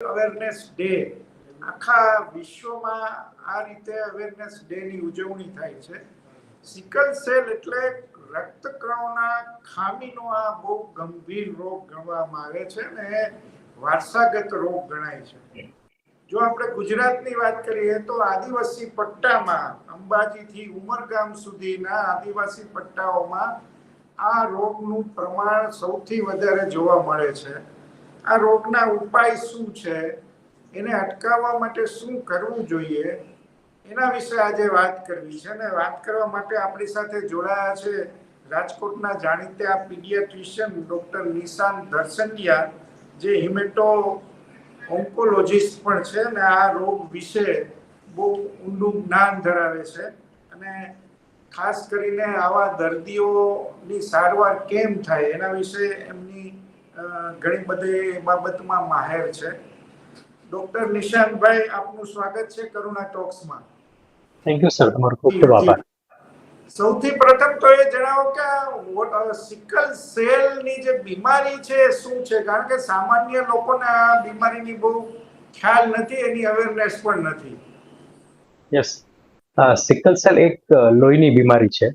Awareness day આખા વિશ્વમાં આ રીતે અવેરનેસ ડે ની ઉજવણી થાય છે. સિકલ સેલ એટલે રક્તકણોના ખામીનો આ બહુ ગંભીર રોગ ગણવામાં આવે છે ને વારસાગત રોગ ગણાય છે. જો આપણે ગુજરાતની વાત કરીએ તો આદિવાસી પટ્ટામાં, અંબાજીથી ઉમરગામ સુધીના આદિવાસી પટ્ટાઓમાં આ રોગનું પ્રમાણ સૌથી વધારે જોવા મળે છે. આ રોગના ઉપાય શું છે? એને અટકાવવા માટે શું કરવું જોઈએ? એના વિશે આજે વાત કરવી છે અને વાત કરવા માટે આપણી સાથે જોડાયા છે રાજકોટના જાણીતા પીડિયાટ્રિશિયન ડોક્ટર નિશાન દર્શનિયા જે હિમેટો ઓન્કોલોજીસ્ટ પણ છે અને આ રોગ વિશે બહુ ઊંડું જ્ઞાન ધરાવે છે. અને ખાસ કરીને આવા દર્દીઓની સારવાર કેમ થાય એના વિશે એમની ઘણી બધી બાબતમાં માહેર છે. ડોક્ટર નિશાંતભાઈ આપનું સ્વાગત છે કરુણા ટોક્સમાં. થેન્ક યુ સર તમારો ખૂબ ખૂબ આભાર. સૌથી પ્રથમ તો એ જણાવો કે સિકલ સેલની જે બીમારી છે એ શું છે? કારણ કે સામાન્ય લોકોને આ બીમારીની બહુ ખ્યાલ નથી એની અવેરનેસ પણ નથી. યસ સિકલ સેલ એક લોહીની બીમારી છે.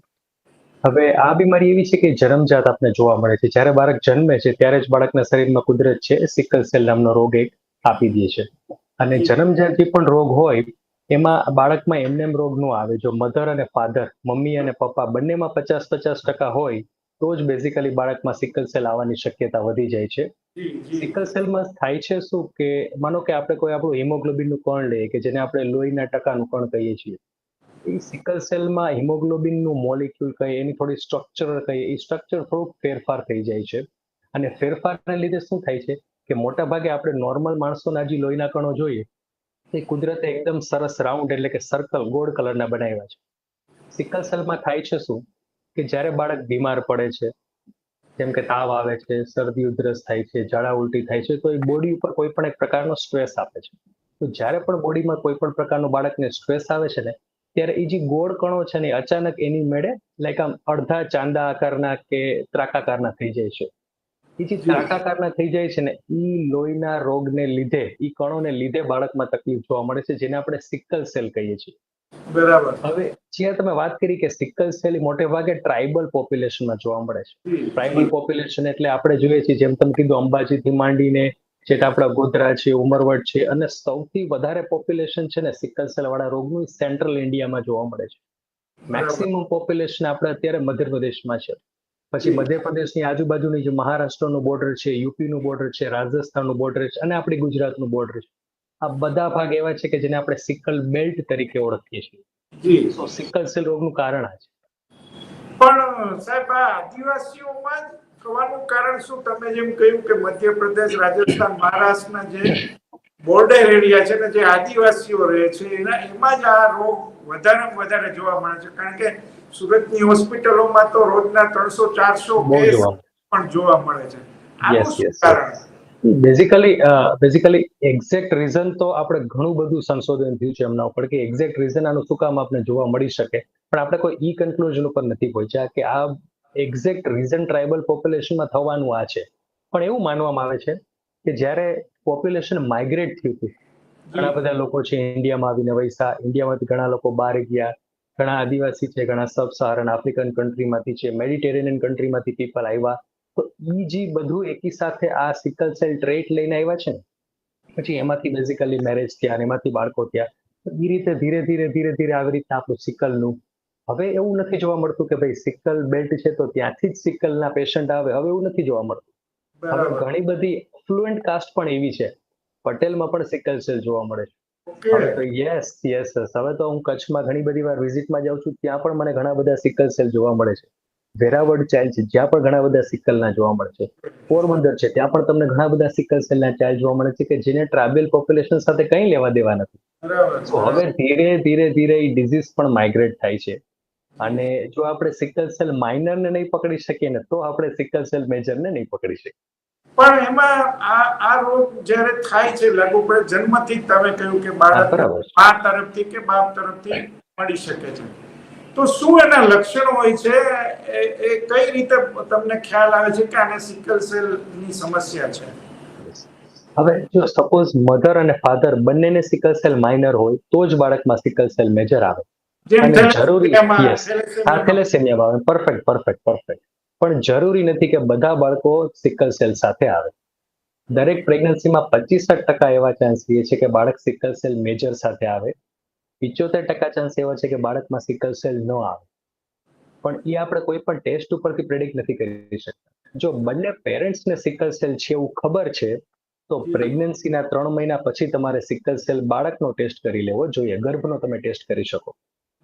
હવે આ બીમારી એવી છે કે જન્મજાત આપને જોવા મળે છે. જ્યારે બાળક જન્મે છે ત્યારે જ બાળકના શરીરમાં કુદરત છે સિકલ સેલ નામનો રોગ એક આપી દે છે. અને જન્મજાત જે પણ રોગ હોય એમાં બાળકમાં એમને એમ રોગ નો આવે. જો મધર અને ફાધર મમ્મી અને પપ્પા બંનેમાં પચાસ પચાસ ટકા હોય તો જ બેઝિકલી બાળકમાં સિકલ સેલ આવવાની શક્યતા વધી જાય છે. સિકલ સેલમાં થાય છે શું? કે માનો કે આપણે કોઈ આપણું હિમોગ્લોબિનનું કણ લઈએ કે જેને આપણે લોહીના ટકાનું કણ કહીએ છીએ. એ સિકલ સેલમાં હિમોગ્લોબિનનું મોલિક્યુલ કહીએ એની થોડી સ્ટ્રક્ચર કહીએ એ સ્ટ્રક્ચર થોડુંક ફેરફાર થઈ જાય છે. અને ફેરફારને લીધે શું થાય છે કે મોટા ભાગે આપણે નોર્મલ માણસોના જે લોહીના કણો જોઈએ, એ કુદરતે એકદમ સરસ રાઉન્ડ એટલે કે સર્કલ ગોળ કલરના બનાવ્યા છે. સિકલ સેલમાં થાય છે શું કે જ્યારે બાળક બીમાર પડે છે, જેમ કે તાવ આવે છે, શરદી ઉધરસ થાય છે, ઝાડા ઉલટી થાય છે, તો એ બોડી ઉપર કોઈ પણ એક પ્રકારનો સ્ટ્રેસ આપે છે. તો જ્યારે પણ બોડીમાં કોઈ પણ પ્રકારનો બાળકને સ્ટ્રેસ આવે છે ને ત્યારે એ જે ગોળ કણો છે ને અચાનક એની મેળે લાઈક આમ અડધા ચાંદા આકારના કે ત્રાકાકારના થઈ જાય છે. એ જે ત્રાકાકારના થઈ જાય છે ને એ લોહીના રોગને લીધે એ કણોને લીધે બાળકમાં તકલીફ જોવા મળે છે જેને આપણે સિકલ સેલ કહીએ છીએ. બરાબર. હવે જ્યાં તમે વાત કરી કે સિકલ સેલ મોટે ભાગે ટ્રાઇબલ પોપ્યુલેશનમાં જોવા મળે છે. ટ્રાઇબલ પોપ્યુલેશન એટલે આપણે જોઈએ છીએ જેમ તમે કીધું અંબાજીથી માંડીને જે આપણા ગોધરા છે ઉમરવડ છે અને સૌથી વધારે પોપ્યુલેશન છે ને સિકલ સેલ વાળા રોગનું સેન્ટ્રલ ઇન્ડિયામાં જોવા મળે છે. મેક્સિમમ પોપ્યુલેશન આપણે અત્યારે મધ્યપ્રદેશમાં છે. પછી મધ્યપ્રદેશની આજુબાજુની જે મહારાષ્ટ્રનું બોર્ડર છે યુપીનું બોર્ડર છે રાજસ્થાનનું બોર્ડર છે અને આપણી ગુજરાતનું બોર્ડર છે. આ બધા ભાગ એવા છે કે જેને આપણે સિકલ બેલ્ટ તરીકે ઓળખીએ છીએ. સિકલ સેલ રોગનું કારણ આ છે. પણ સાહેબ આ આદિવાસીઓમાં જ થવાનું કારણ શું? તમે જેમ કહ્યું કે મધ્યપ્રદેશ રાજસ્થાન મહારાષ્ટ્રના જે બોર્ડર એરિયા છે ને જે આદિવાસીઓ રહે છે એના એમાં જ આ રોગ વધારે વધારે જોવા મળે છે. કારણ કે સુરતની હોસ્પિટલોમાં તો રોજના ત્રણસો ચારસો કેસ પણ જોવા મળે છે. આનું કારણ? બેઝિકલી બેઝિકલી એક્ઝેક્ટ રીઝન તો આપણે ઘણું બધું સંશોધન થયું છે એમના ઉપર કે એક્ઝેક્ટ રીઝન આનું શું કામ આપણે જોવા મળી શકે. પણ આપણે કોઈ ઈ કન્ક્લુઝન ઉપર નથી પહોંચ્યા કે આ એક્ઝેક્ટ રીઝન ટ્રાઇબલ પોપ્યુલેશનમાં થવાનું આ છે. પણ એવું માનવામાં આવે છે કે જ્યારે પોપ્યુલેશન માઇગ્રેટ થયું હતું ઘણા બધા લોકો છે ઇન્ડિયામાં આવીને વૈસા ઇન્ડિયામાંથી ઘણા લોકો બહાર ગયા ઘણા આદિવાસી છે ઘણા સબ સહારન આફ્રિકન કન્ટ્રીમાંથી છે મેડિટેરેનિયન કન્ટ્રીમાંથી પીપલ આવ્યા. તો એ જે બધું એકી સાથે આ સિકલ સેલ ટ્રેટ લઈને આવ્યા છે ને પછી એમાંથી બેઝિકલી મેરેજ થયા અને એમાંથી બાળકો થયા. એ રીતે ધીરે ધીરે ધીરે ધીરે આવી રીતના આપણું સિકલનું હવે એવું નથી જોવા મળતું કે ભાઈ સિકલ બેલ્ટ છે તો ત્યાંથી જ સિકલના પેશન્ટ આવે. હવે એવું નથી જોવા મળતું. હવે ઘણી બધી ફ્લુએન્ટ કાસ્ટ પણ એવી છે. પટેલમાં પણ સિકલ સેલ જોવા મળે છે. હવે તો યસ યસ હવે તો હું કચ્છમાં ઘણી બધી વાર વિઝિટમાં જાઉં છું ત્યાં પણ મને ઘણા બધા સિકલ સેલ જોવા મળે છે. વેરાવળ ચાઇલ્ડ છે જ્યાં પણ ઘણા બધા સિકલના જોવા મળે છે. પોરબંદર છે ત્યાં પણ તમને ઘણા બધા સિકલ સેલના ચાઇલ્ડ જોવા મળે છે કે જેને ટ્રાઇબલ પોપ્યુલેશન સાથે કંઈ લેવા દેવા નથી. હવે ધીરે ધીરે ધીરે એ ડિઝીઝ પણ માઇગ્રેટ થાય છે. અને જો આપણે સિકલ સેલ માઇનર ને નહીં પકડી શકીએ ને તો આપણે સિકલ સેલ મેજરને નહીં પકડી શકીએ. પણ એમાં આ આ રોગ જ્યારે થાય છે લાગુ પડે જન્મથી તમે કહ્યું કે બાળક મા તરફથી કે બાપ તરફથી મળી શકે છે. તો શું એના લક્ષણો હોય છે? એ કઈ રીતે તમને ખ્યાલ આવે છે કે આને સિકલ સેલની સમસ્યા છે? હવે જો સપોઝ મધર અને ફાધર બંનેને સિકલ સેલ માઇનર હોય તો જ બાળકમાં સિકલ સેલ મેજર આવે. જરૂરી થેલેસેમિયામાં- આવે પરફેક્ટ પરફેક્ટ પરફેક્ટ પણ જરૂરી નથી કે બધા બાળકો સિકલ સેલ સાથે આવે. દરેક પ્રેગ્નન્સીમાં પચીસ ટકા એવા ચાન્સ રહે છે કે બાળક સિકલ સેલ મેજર સાથે આવે. પિચોતેર ટકા ચાન્સ એવા છે કે બાળકમાં સિકલ સેલ ન આવે. પણ એ આપણે કોઈ પણ ટેસ્ટ ઉપરથી પ્રેડિક્ટ નથી કરી શકતા. જો બંને પેરેન્ટ્સને સિકલ સેલ છે એવું ખબર છે તો પ્રેગ્નન્સીના ત્રણ મહિના પછી તમારે સિકલ સેલ બાળકનો ટેસ્ટ કરી લેવો જોઈએ. ગર્ભનો તમે ટેસ્ટ કરી શકો.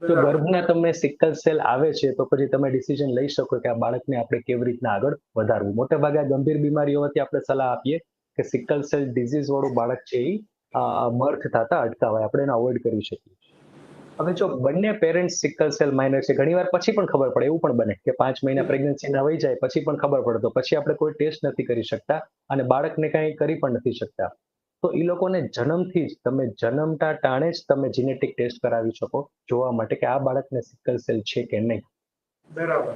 તો. ગર્ભના તમને સિકલ સેલ આવે છે તો પછી તમે ડિસિઝન લઈ શકો કે આ બાળકને આપણે કેવી રીતના આગળ વધારવું. મોટે ભાગે ગંભીર બીમારીઓ હોવાથી આપણે સલાહ આપીએ કે સિકલ સેલ ડિઝીઝ વાળું બાળક છે એ મર્થ થતા અટકાવાય. આપણે એને અવોઇડ કરી શકીએ હવે જો બંને પેરેન્ટ્સ સિકલ સેલ માઇનર છે ઘણીવાર પછી પણ ખબર પડે એવું પણ બને કે પાંચ મહિના પ્રેગ્નન્સી ના વહી જાય પછી પણ ખબર પડે. તો પછી આપણે કોઈ ટેસ્ટ નથી કરી શકતા અને બાળકને કાંઈ કરી પણ નથી શકતા. તો એ લોકોને જન્મથી જ તમે જન્મતા ટાણે જ તમે જીનેટિક ટેસ્ટ કરાવી શકો જોવા માટે કે આ બાળકને સિકલ સેલ છે કે નહીં. બરાબર.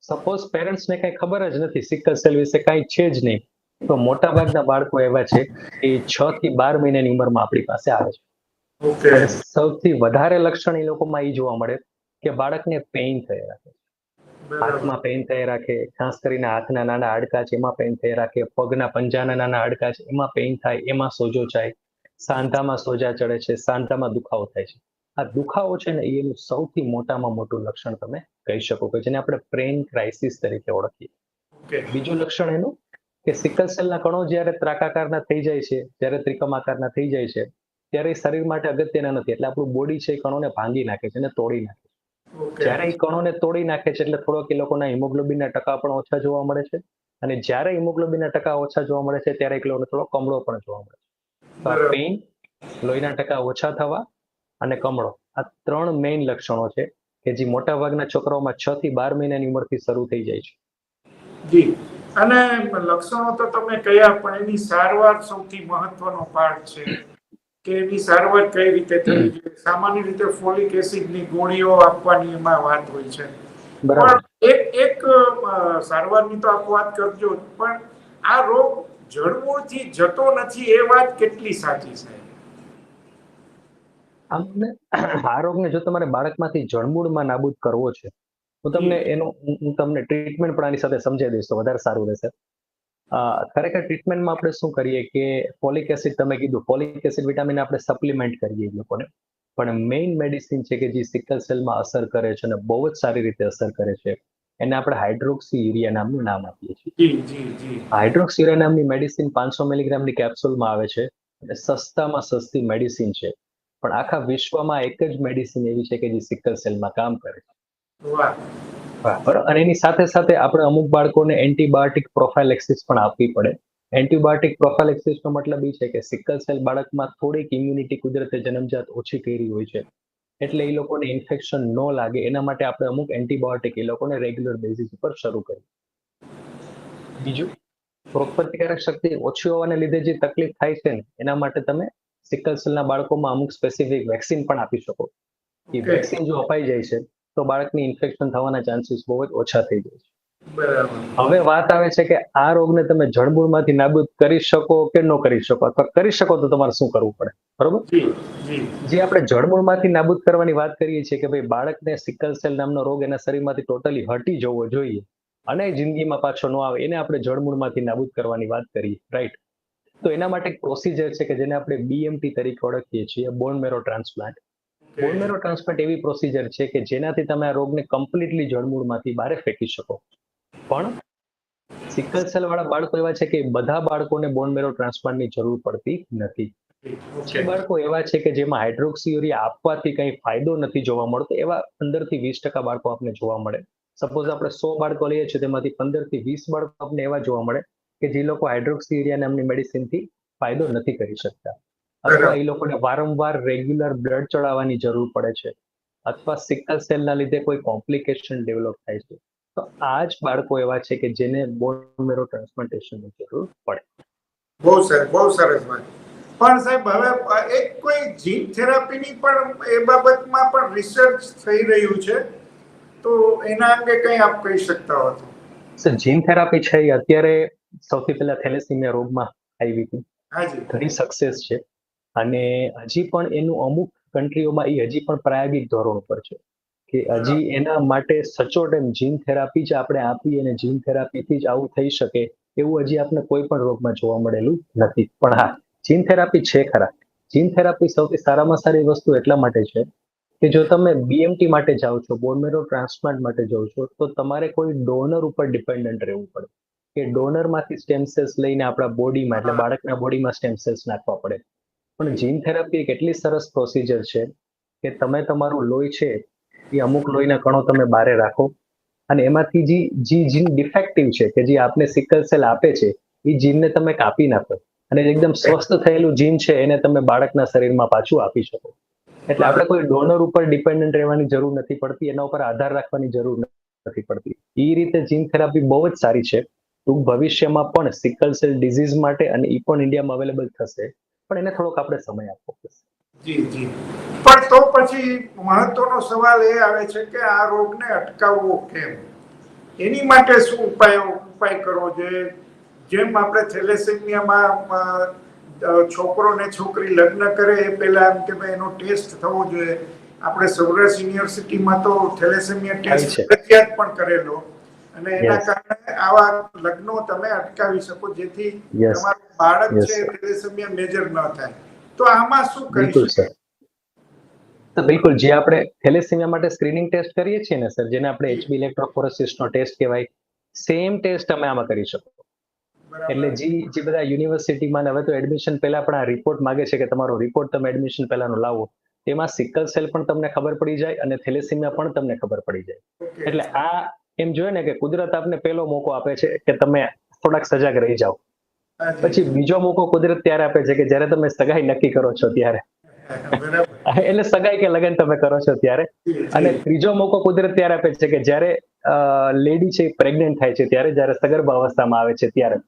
સપોઝ પેરેન્ટ્સને કઈ ખબર જ નથી સિકલ સેલ વિશે કાંઈ છે જ નહીં. તો મોટા ભાગના બાળકો એવા છે કે છ થી બાર મહિનાની ઉંમરમાં આપણી પાસે આવે છે. સૌથી વધારે લક્ષણ એ લોકોમાં એ જોવા મળે કે બાળકને પેઇન રાખે બરાબર હાથમાં પેન થયા રાખે ખાસ કરીને હાથના નાના હાડકા છે એમાં પેન થયા રાખે પગના પંજાના નાના હાડકા છે એમાં પેઇન થાય એમાં સોજો જાય સાંધામાં સોજા ચડે છે સાંધામાં દુખાવો થાય છે. આ દુખાવો છે ને એનું સૌથી મોટામાં મોટું લક્ષણ તમે કહી શકો કે જેને આપણે પ્રેન ક્રાઇસિસ તરીકે ઓળખીએ. બીજું લક્ષણ એનું કે સિકલ સેલના કણો જ્યારે ત્રાકાકારના થઈ જાય છે જ્યારે ત્રિકમાકારના થઈ જાય છે ત્યારે શરીર માટે અગત્યના નથી. એટલે આપણું બોડી છે એ કણોને ભાંગી નાખે છે અને તોડી નાખે જ્યારે એ કણોને તોડી નાખે છે એટલે થોડોક એ લોકોના હિમોગ્લોબિનના ટકા પણ ઓછા જોવા મળે છે. અને જ્યારે હિમોગ્લોબિનના ટકા ઓછા જોવા મળે છે ત્યારે એક લોકોને થોડો કમળો પણ જોવા મળે છે. પેઇન લોહીના ટકા ઓછા થવા અને કમળો. આ ત્રણ મેઇન લક્ષણો છે કે જે મોટા ભાગના છોકરાઓમાં છ થી બાર મહિનાની ઉંમરથી શરૂ થઈ જાય છે. જી. અને લક્ષણો તો તમે કયા પણ એની સારવાર સૌથી મહત્વનો પાર્ટ છે. કે એની સારવાર કઈ રીતે થવી જોઈએ? સામાન્ય રીતે ફોલિક એસિડની ગોળીઓ આપવાની એમાં વાત હોય છે. પણ એક એક સારવારની તો આપ વાત કરજો પણ આ રોગ જડમૂળથી જતો નથી એ વાત કેટલી સાચી છે? આમને આ રોગને જો તમારે બાળકમાંથી જળમૂળમાં નાબૂદ કરવો છે તો તમને એનો હું તમને ટ્રીટમેન્ટ પણ આની સાથે સમજાવી દઈશ તો વધારે સારું રહેશે. ખરેખર ટ્રીટમેન્ટમાં આપણે શું કરીએ કે ફોલિક એસિડ તમે કીધું ફોલિક એસિડ વિટામિન આપણે સપ્લિમેન્ટ કરીએ એ લોકોને. પણ મેઇન મેડિસિન છે કે જે સિકલ સેલમાં અસર કરે છે અને બહુ જ સારી રીતે અસર કરે છે એને આપણે હાઇડ્રોક્સી યુરિયા નામનું નામ આપીએ છીએ. હાઇડ્રોક્સી યુરિયા નામની મેડિસિન પાંચસો મિલીગ્રામની કેપ્સ્યુલમાં આવે છે અને સસ્તામાં સસ્તી મેડિસિન છે. પણ આખા વિશ્વમાં એક જ મેડિસિન એવી છે કે જે સિકલ સેલમાં કામ કરે છે. બરાબર? અને એની સાથે સાથે આપણે અમુક બાળકોને એન્ટીબાયોટિક પ્રોફાઇલેક્સિસ પણ આપવી પડે. એન્ટીબાયોટિક પ્રોફાઇલેક્સિસનો મતલબ એ છે કે સિકલ સેલ બાળકમાં થોડીક ઇમ્યુનિટી કુદરતે જન્મજાત ઓછી કરી હોય છે. એટલે એ લોકોને ઇન્ફેક્શન ન લાગે. એના માટે આપણે અમુક એન્ટીબાયોટિક એ લોકોને રેગ્યુલર બેઝિસ ઉપર શરૂ કરી બીજું રોગપ્રતિકારક શક્તિ ઓછી હોવાને લીધે જે તકલીફ થાય છે ને એના માટે તમે સિકલ સેલના બાળકોમાં અમુક સ્પેસિફિક વેક્સિન પણ આપી શકો. એ વેક્સિન જો અપાઈ જાય છે તો બાળકની ઇન્ફેક્શન થવાના ચાન્સીસ બહુ જ ઓછા થઈ જાય છે. હવે વાત આવે છે કે આ રોગને તમે જળમૂળમાંથી નાબૂદ કરી શકો કે ન કરી શકો? અથવા કરી શકો તો તમારે શું કરવું પડે? બરોબર? જી આપણે જળમૂળમાંથી નાબૂદ કરવાની વાત કરીએ છીએ કે ભાઈ બાળકને સિકલ સેલ નામનો રોગ એના શરીરમાંથી ટોટલી હટી જવો જોઈએ અને જિંદગીમાં પાછો ન આવે એને આપણે જળમૂળમાંથી નાબૂદ કરવાની વાત કરીએ રાઈટ તો એના માટે એક પ્રોસિજર છે કે જેને આપણે બીએમટી તરીકે ઓળખીએ છીએ bone marrow transplant bone marrow transplant એવી પ્રોસિજર છે કે જેનાથી તમે આ રોગને કમ્પ્લીટલી જળમૂળમાંથી બહાર ફેંકી શકો. પણ સિકલ સેલ વાળા બાળકો એવા છે કે બધા બાળકોને બોન મેરો ટ્રાન્સપ્લાન્ટની જરૂર પડતી નથી. જે બાળકો એવા છે કે જેમાં હાઇડ્રોક્સિયુરિયા આપવાથી કંઈ ફાયદો નથી જોવા મળતો એવા પંદરથી વીસ ટકા બાળકો આપણને જોવા મળે. સપોઝ આપણે સો બાળકો લઈએ છીએ તેમાંથી પંદરથી વીસ બાળકો આપણને એવા જોવા મળે કે જે લોકો હાઇડ્રોક્સિયુરિયાને એમની મેડિસિનથી ફાયદો નથી કરી શકતા. અથવા એ લોકોને વારંવાર રેગ્યુલર બ્લડ ચડાવવાની જરૂર પડે છે અથવા સિકલ સેલના લીધે કોઈ કોમ્પ્લિકેશન ડેવલપ થાય છે. તો આ જ બાળકો એવા છે કે જેને બોન મેરો ટ્રાન્સપ્લાન્ટેશનની જરૂર પડે. બહુ સરસ બહુ સરસ પણ સાહેબ હવે એક કોઈ જીન થેરાપીની પણ એ બાબતમાં પણ રિસર્ચ થઈ રહ્યું છે? તો એના અંગે કંઈ આપ કહી શકતા હો તો જીન થેરાપી છે અત્યારે સૌથી પહેલા થેલેસીમિયા રોગમાં આવી હતી. હાજી ઘણી સક્સેસ છે. અને હજી પણ એનું અમુક કન્ટ્રીઓમાં એ હજી પણ પ્રાયોગિક ધોરણ ઉપર છે. કે હજી એના માટે સચોટ એમ જીન થેરાપી જ આપણે આપીએ અને જીન થેરાપીથી જ આવું થઈ શકે એવું હજી આપણે કોઈ પણ રોગમાં જોવા મળેલું નથી. પણ હા જીન થેરાપી છે ખરા. જીન થેરાપી સૌથી સારામાં સારી વસ્તુ એટલા માટે છે કે જો તમે બીએમટી માટે જાઓ છો બોનમેરો ટ્રાન્સપ્લાન્ટ માટે જાઓ છો તો તમારે કોઈ ડોનર ઉપર ડિપેન્ડન્ટ રહેવું પડે. કે ડોનરમાંથી સ્ટેમ સેલ્સ લઈને આપણા બોડીમાં એટલે બાળકના બોડીમાં સ્ટેમ સેલ્સ નાખવા પડે. પણ જીન થેરાપી એક એટલી સરસ પ્રોસિજર છે કે તમે તમારું લોહી છે એ અમુક લોહીના કણો તમે બારે રાખો. અને એમાંથી જે જે જીન ડિફેક્ટિવ છે કે જે આપને સિકલ સેલ આપે છે, એ જીનને તમે કાપી નાખો. અને એકદમ સ્વસ્થ થયેલું જીન છે, એને તમે બાળકના શરીરમાં પાછું આપી શકો. એટલે આપણે કોઈ ડોનર ઉપર ડિપેન્ડન્ટ રહેવાની જરૂર નથી પડતી, એના ઉપર આધાર રાખવાની જરૂર નથી પડતી. એ રીતે જીન થેરાપી બહુ જ સારી છે. ટૂંક ભવિષ્યમાં પણ સિકલ સેલ ડિઝીઝ માટે અને એ પણ ઇન્ડિયામાં અવેલેબલ થશે. પણ એને થોડોક આપણે સમય આપવો પડશે. જી જી. પણ તો પછી મહત્વનો સવાલ એ આવે છે કે આ રોગને અટકાવવો કેમ? એની માટે શું ઉપાય ઉપાય કરવો જોઈએ? જેમ આપણે થેલેસેમિયામાં છોકરો ને છોકરી લગ્ન કરે એ પહેલા એમ કે ભાઈ એનો ટેસ્ટ થવો જોઈએ. આપણે સૌરાષ્ટ્ર યુનિવર્સિટીમાં તો થેલેસેમિયા ટેસ્ટ. ફરજિયાત પણ કરેલો. અને એના કારણે આવા લગ્નો તમે અટકાવી શકો જેથી તમારું બાળક છે થેલેસેમિયા મેજર ન થાય. તો આમાં શું કરી શકાય તો બિલકુલ જે આપણે થેલેસેમિયા માટે સ્ક્રીનિંગ ટેસ્ટ કરીએ છીએ ને સર જેને આપણે એચબી ઇલેક્ટ્રોફોરેસિસનો ટેસ્ટ કહેવાય સેમ ટેસ્ટ તમે આમાં કરી શકો એટલે જે જે બધા યુનિવર્સિટીમાં હવે તો એડમિશન પહેલા પણ આ રિપોર્ટ માંગે છે કે તમારો રિપોર્ટ તમે એડમિશન પહેલાનો લાવો. તેમાં સિકલ સેલ પણ તમને ખબર પડી જાય અને થેલેસેમિયા પણ તમને ખબર પડી જાય. એટલે આ એમ જોઈએ ને કે કુદરત આપને પહેલો મોકો આપે છે કે તમે થોડાક સજાગ રહી જાઓ. પછી બીજો મોકો કુદરત ત્યારે આપે છે કે જ્યારે તમે સગાઈ નક્કી કરો છો ત્યારે. એટલે સગાઈ કે લગ્ન તમે કરો છો ત્યારે. અને ત્રીજો મોકો કુદરત ત્યારે આપે છે કે જ્યારે લેડી છે પ્રેગ્નેન્ટ થાય છે ત્યારે જ્યારે સગર્ભ અવસ્થામાં આવે છે ત્યારે.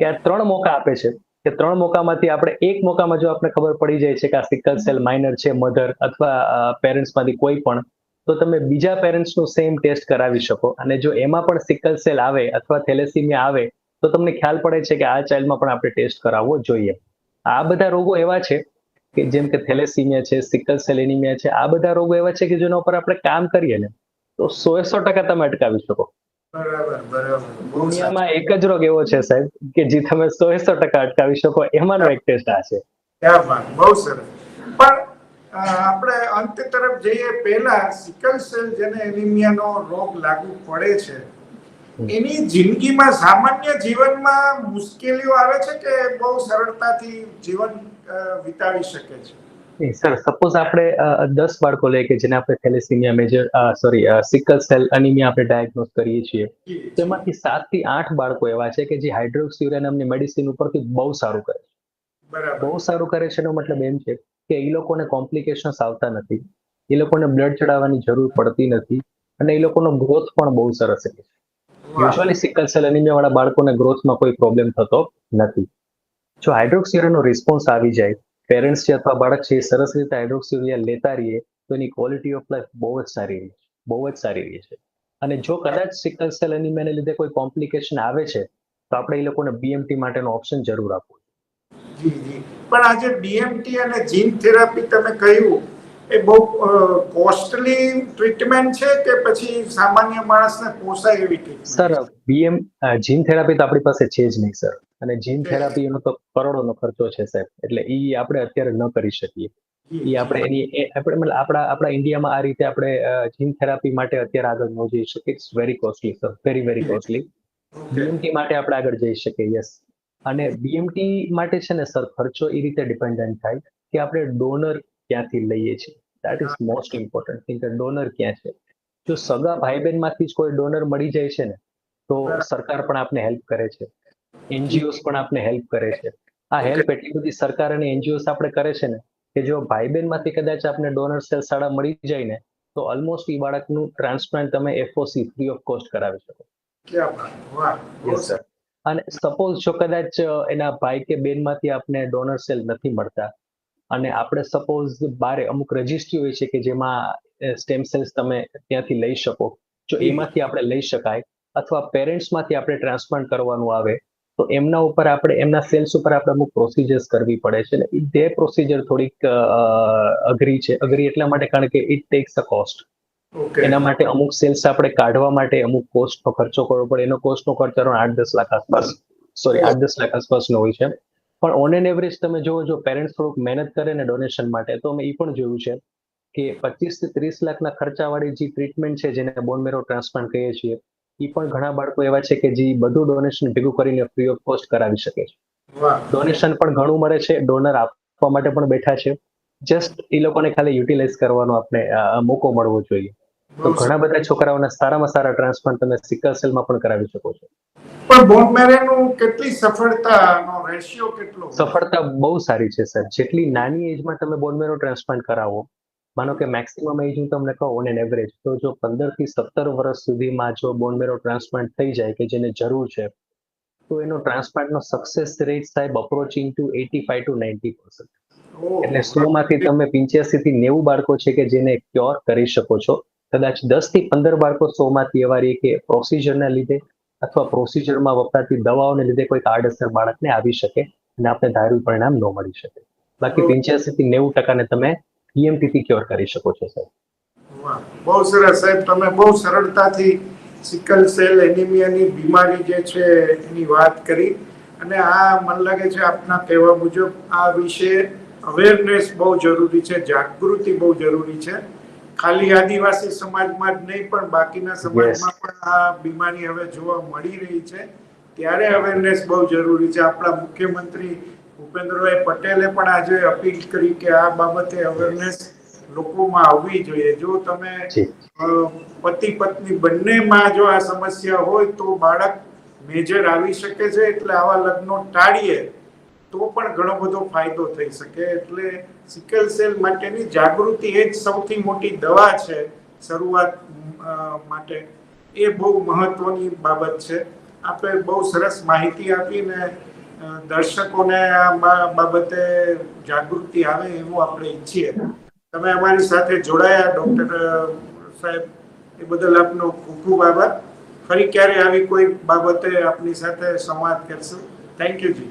કે આ ત્રણ મોકા આપે છે. કે ત્રણ મોકામાંથી આપણે એક મોકામાં જો આપણે ખબર પડી જાય છે કે આ સિકલ સેલ માઇનર છે મધર અથવા પેરેન્ટ્સમાંથી કોઈ પણ તો તમે બીજા પેરેન્ટ્સનું સેમ ટેસ્ટ કરાવી શકો. અને જો એમાં પણ સિકલ સેલ આવે અથવા થેલેસીમિયા આવે તો તમને ખ્યાલ પડે છે કે આ ચાઇલ્ડમાં પણ આપણે ટેસ્ટ કરાવવો જોઈએ. આ બધા રોગો એવા છે કે જેમ કે થેલેસીમિયા છે સિકલ સેલ એનિમિયા છે આ બધા રોગો એવા છે કે જેના ઉપર આપણે કામ કરીએ ને તો સો સો ટકા તમે અટકાવી શકો. બરાબર બરાબર. બહુ દુનિયામાં એક જ રોગ એવો છે સાહેબ કે જે તમે સો સો ટકા અટકાવી શકો એમાંનો એક ટેસ્ટ આ છે. બહુ સરસ. આપણે અંત તરફ જઈએ. પહેલા સિકલ સેલ જેને એનિમિયાનો રોગ લાગુ પડે છે. એની જિંદગીમાં સામાન્ય જીવનમાં મુશ્કેલીઓ આવે છે કે બહુ સરળતાથી જીવન વિતાવી શકે છે? સર સપોઝ આપણે દસ બાળકો લઈએ કે જેને આપણે thalassemia major sorry sickle cell anaemia આપણે ડાયગ્નોઝ કરીએ છીએ. તેમાંથી તો એમાંથી સાતથી આઠ બાળકો એવા છે કે જે હાઇડ્રોક્સિયુરા નામની મેડિસિન ઉપરથી બહુ સારું કરે છે. બહુ સારું કરે છે એનો મતલબ એમ છે કે એ લોકોને કોમ્પ્લિકેશન્સ આવતા નથી. એ લોકોને બ્લડ ચડાવવાની જરૂર પડતી નથી અને એ લોકોનો ગ્રોથ પણ બહુ સરસ રહે છે યુઝ્યુઅલી સિકલ સેલ એનિમિયા વાળા બાળકોને ગ્રોથમાં કોઈ પ્રોબ્લેમ થતો નથી. જો હાઇડ્રોક્સિયુરિયાનો રિસ્પોન્સ આવી જાય પેરેન્ટ્સ છે અથવા બાળક છે એ સરસ રીતે હાઇડ્રોક્સિયુરિયા લેતા રહીએ તો એની ક્વોલિટી ઓફ લાઈફ બહુ જ સારી રહે છે. બહુ જ સારી રહે છે. અને જો કદાચ સિકલ સેલ એનિમિયાને લીધે કોઈ કોમ્પ્લિકેશન આવે છે તો આપણે એ લોકોને બીએમટી માટેનો ઓપ્શન જરૂર આપવો જી જી. પણ આજે ડીએમટી અને જીન થેરાપી તમે કહ્યું એ બહુ કોસ્ટલી ટ્રીટમેન્ટ છે કે પછી સામાન્ય માણસને પોસાય એવી treatment sir BM gene therapy તો આપણી પાસે છે જ નહીં સર અને જીન થેરાપી એનો તો કરોડોનો ખર્ચો છે સાહેબ એટલે એ આપણે અત્યારે ન કરી શકીએ. એ આપણે એની આપણે મતલબ આપણા આપણા ઇન્ડિયામાં આ રીતે આપણે જીન થેરાપી માટે અત્યારે આગળ ન જઈ શકીએ. It's very costly sir very very costly BMT માટે આપણે આગળ જઈ શકીએ યસ અને બીએમટી માટે છે ને સર ખર્ચો એ રીતે ડિપેન્ડન્ટ થાય કે આપણે ડોનર ક્યાંથી લઈએ છીએ. That is most important thing કે ડોનર ક્યાં છે? જો સગા ભાઈ બહેનમાંથી જ કોઈ ડોનર મળી જાય છે ને તો સરકાર પણ આપને હેલ્પ કરે છે. એનજીઓસ પણ આપને હેલ્પ કરે છે. આ હેલ્પ એટલી બધી સરકાર અને એનજીઓસ આપણે કરે છે ને કે જો ભાઈ બહેનમાંથી કદાચ આપને ડોનર સેલ સાડા મળી જાય ને તો ઓલમોસ્ટ એ બાળકનું ટ્રાન્સપ્લાન્ટ તમે એફઓસી ફ્રી ઓફ કોસ્ટ કરાવી શકો. વાહ યસ સર અને સપોઝ જો કદાચ એના ભાઈ કે બેનમાંથી આપને ડોનર સેલ નથી મળતા અને આપણે સપોઝ બારે અમુક રજિસ્ટ્રી હોય છે કે જેમાં સ્ટેમ સેલ્સ તમે ત્યાંથી લઈ શકો જો એમાંથી આપણે લઈ શકાય અથવા પેરેન્ટ્સમાંથી આપણે ટ્રાન્સપ્લાન્ટ કરવાનું આવે તો એમના ઉપર આપણે એમના સેલ્સ ઉપર આપણે અમુક પ્રોસિજર્સ કરવી પડે છે ને ઈ તે પ્રોસિજર થોડીક અઘરી છે અઘરી એટલા માટે કારણ કે ઇટ ટેક્સ અ કોસ્ટ એના માટે અમુક સેલ્સ આપણે કાઢવા માટે અમુક કોસ્ટનો ખર્ચો કરવો પડે. એનો કોસ્ટનો ખર્ચ around આઠ દસ લાખ આસપાસ. સોરી આઠ દસ લાખ આસપાસનો હોય છે. પણ ઓન એન એવરેજ તમે જોવો જો પેરેન્ટ્સ થોડુંક મહેનત કરે ને ડોનેશન માટે તો અમે એ પણ જોયું છે કે પચીસથી ત્રીસ લાખના ખર્ચાવાળી જે ટ્રીટમેન્ટ છે જેને બોન મેરો ટ્રાન્સપ્લાન્ટ કહીએ છીએ એ પણ ઘણા બાળકો એવા છે કે જે બધું ડોનેશન ભેગું કરીને ફ્રી ઓફ કોસ્ટ કરાવી શકે છે. ડોનેશન પણ ઘણું મળે છે. ડોનર આપવા માટે પણ બેઠા છે. જસ્ટ એ લોકોને ખાલી યુટિલાઇઝ કરવાનો આપણે મોકો મળવો જોઈએ. તો ઘણા બધા છોકરાઓના સારામાં સારા ટ્રાન્સપ્લાન્ટ તમે સિકલ સેલમાં પણ કરાવી શકો છો. પણ બોન મેરેનું કેટલી સફળતાનો રેશિયો કેટલો સફળતા બહુ સારી છે સર જેટલી નાની એજમાં તમે બોન મેરો ટ્રાન્સપ્લાન્ટ કરાવો માનો કે મેક્સિમમ એજ હું તમને કહું ઓન એન એવરેજ તો જો પંદરથી સત્તર વર્ષ સુધીમાં જો બોન મેરો ટ્રાન્સપ્લાન્ટ થઈ જાય કે જેને જરૂર છે તો એનો ટ્રાન્સપ્લાન્ટનો સક્સેસ રેટ સાહેબ approaching to eighty five to ninety percent એટલે સો માંથી તમે પિંચ્યાસી થી નેવું બાળકો છે કે જેને ક્યોર કરી શકો છો કદાચ દસથી પંદર બાળકો સોમાંથી એવા રહે કે પ્રોસિજરના લીધે અથવા પ્રોસિજરમાં વપરાતી દવાઓને લીધે કોઈક આડઅસર બાળકને આવી શકે અને આપણે ધાર્યું પરિણામ ન મળી શકે. બાકી પંચ્યાસી થી નેવું ટકાને તમે EMT થી ક્યોર કરી શકો છો સાહેબ. વાહ બહુ સરસ સાહેબ. તમે બહુ સરળતાથી સિકલ સેલ એનિમિયાની બીમારી જે છે એની વાત કરી અને આ મને લાગે છે આપના કહેવા મુજબ આ વિશે અવેરનેસ બહુ જરૂરી છે જાગૃતિ બહુ જરૂરી છે. ખાલી આદિવાસી સમાજમાં જ નહીં પણ બાકીના સમાજમાં પણ આ બીમારી હવે જોવા મળી રહી છે. ત્યારે અવેરનેસ બહુ જરૂરી છે. આપણા મુખ્યમંત્રી ભૂપેન્દ્રભાઈ પટેલે પણ આજે અપીલ કરી કે આ બાબતે અવેરનેસ લોકોમાં આવવી જોઈએ. જો તમે પતિ પત્ની બંનેમાં જો આ સમસ્યા હોય તો બાળક મેજર આવી શકે છે. એટલે આવા લગ્નો ટાળીએ. તો પણ ઘણો બધો ફાયદો થઈ શકે. એટલે સિકલ સેલ માટેની જાગૃતિ એ જ સૌથી મોટી દવા છે શરૂઆત માટે. એ બહુ મહત્વની બાબત છે. આપણે બહુ સરસ માહિતી આપીને દર્શકોને આ બાબતે જાગૃતિ આવે એવું આપણે ઈચ્છીએ. તમે અમારી સાથે જોડાયા, ડોક્ટર સાહેબ, એ બદલ આપનો ખૂબ ખૂબ આભાર. ફરી ક્યારે આવી કોઈ બાબતે આપની સાથે સંવાદ કરશું. Thank you ji.